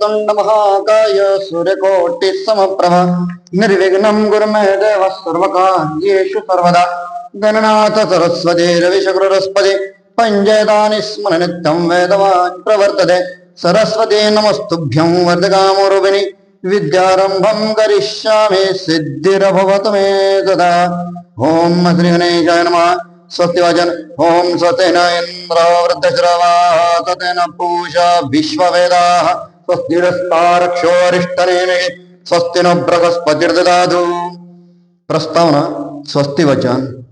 दंड महाकाय सूर्यकोटि समप्रभ निर्विघ्नं गुरुमे देव सर्वकार्येषु सर्वदा गणनाथ सरस्वती रविशुक्रस्पदे पञ्चेदानि स्मर नित्यं वेदवान् प्रवर्तते सरस्वती नमस्तुभ्यं वर्धकामोरुबिनि विद्यारम्भं करिष्यामि सिद्धिरभवतु मे तदा ॐ श्रीगणेशाय नमः स्वस्ति वाचन ओम स्वतेन इंद्र वृद्धश्रवाः तेन पूषा विश्ववेदाः स्वस्तिरस्तारक्षोरिष्टनेमि स्वस्ति नो बृहस्पतिर्ददातु। प्रस्तावना स्वस्ति वचन।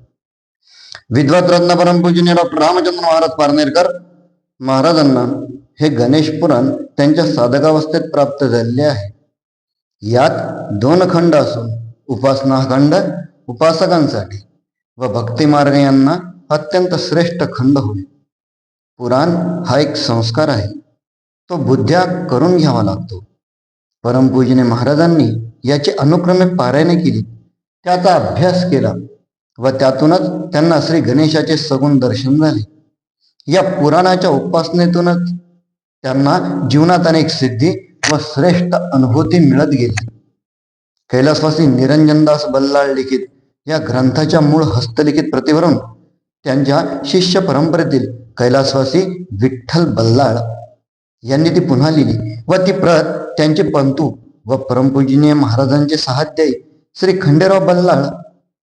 विद्वत रत्न परमपूजनीय डॉक्टर रामचंद्र महाराज पारनेरकर महाराजांना हे गणेश पुराण त्यांच्या साधकावस्थेत प्राप्त झालेले आहे. यात दोन खंड असून उपासना खंड उपासकांसाठी व भक्ती मार्ग यांना अत्यंत श्रेष्ठ खंड होय. पुराण हा एक संस्कार आहे. तो बुद्ध्या करून घ्यावा लागतो. परमपूजने महाराजांनी याची अनुक्रमे पारायणे केली. त्याचा अभ्यास केला व त्यातूनच त्यांना श्री गणेशाचे सगुण दर्शन झाले. या पुराणाच्या उपासनेतूनच त्यांना जीवनात अनेक सिद्धी व श्रेष्ठ अनुभूती मिळत गेली. कैलासवासी निरंजनदास बल्लाळ लिखित या ग्रंथाच्या मूळ हस्तलिखित प्रतिवरून त्यांच्या शिष्य परंपरेतील कैलासवासी विठ्ठल बल्लाळ यांनी ती पुन्हा लिहिली व ती प्रत त्यांचे पंतू व परमपूजनीय महाराजांचे सहाध्यायी श्री खंडेराव बल्लाळ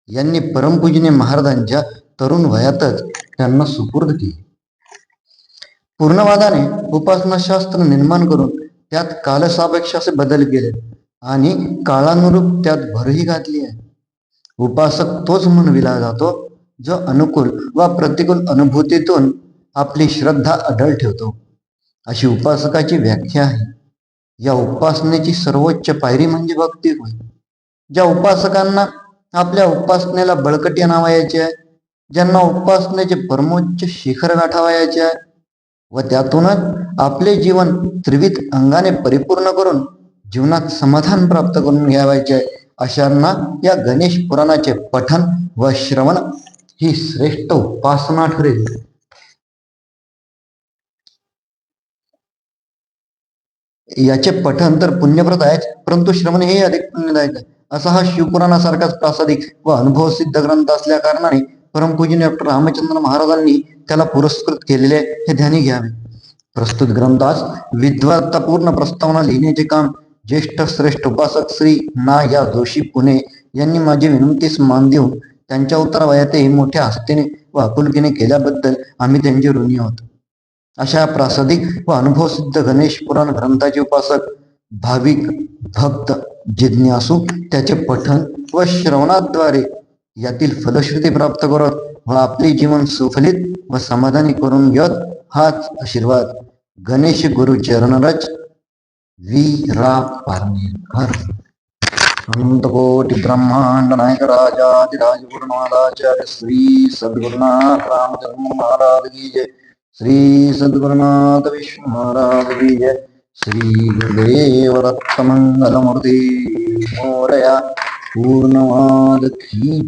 यांनी परमपूजनीय महाराजांच्या तरुण वयातच त्यांना सुपूर्द केली. पूर्णवादाने उपासनाशास्त्र निर्माण करून त्यात कालसापेक्ष असे बदल केले आणि काळानुरूप त्यात भरही घातली आहे. उपासक तोच म्हणविला जातो जो अनुकूल व प्रतिकूल अनुभूतीतून आपली श्रद्धा अढळ ठेवतो. अशी उपासकाची व्याख्या आहे. या उपासनेची सर्वोच्च पायरी म्हणजे भक्ती होय. ज्या उपासकांना आपल्या उपासनेला बळकटी आणावयाचे आहे ज्यांना उपासनेचे परमोच्च शिखर गाठावायचे आहे व त्यातूनच आपले जीवन त्रिविध अंगाने परिपूर्ण करून जीवनात समाधान प्राप्त करून घ्यावायचे आहे अशांना या गणेश पुराणाचे पठन व श्रवण ही श्रेष्ठ उपासना ठरेल. याचे पठन तर पुण्यप्रद आहेच परंतु श्रवण हे अधिक पुण्यदायक आहे. असा हा शिवपुराणासारखाच प्रासादिक व अनुभव सिद्ध ग्रंथ असल्या कारणाने परमपूजनीय डॉक्टर रामचंद्र महाराजांनी त्याला पुरस्कृत केलेले हे ध्यानी घ्यावे. प्रस्तुत ग्रंथास विद्वत्तापूर्ण प्रस्तावना लिहिण्याचे काम ज्येष्ठ श्रेष्ठ उपासक श्री ना या जोशी पुणे यांनी माझी विनंतीस मान देऊन त्यांच्या उत्तरावयातही मोठ्या हस्तीने व आपुलकीने केल्याबद्दल आम्ही त्यांचे ऋणी आहोत. अशा प्रासादिक व अनुभवसिद्ध गणेश पुराण ग्रंथाचे उपासक भाविक भक्त जिज्ञासू त्याचे पठन व श्रवणाद्वारे यातील फलश्रुती प्राप्त करत व आपले जीवन सुफलित व समाधानी करून घेत हाच आशीर्वाद गणेश गुरु चरणरज वी. रा. पारनेरकर अनंत ब्रह्मांड नायक राजाधिराज महाराजा श्री सद्गुरुनाथ रामचंद्र महाराज की जय. श्री सद्गुरुनाथ विष्णु महाराज की जय श्री गुरुदेव दत्त मंगल मूर्ती मोरया पूर्णवाद की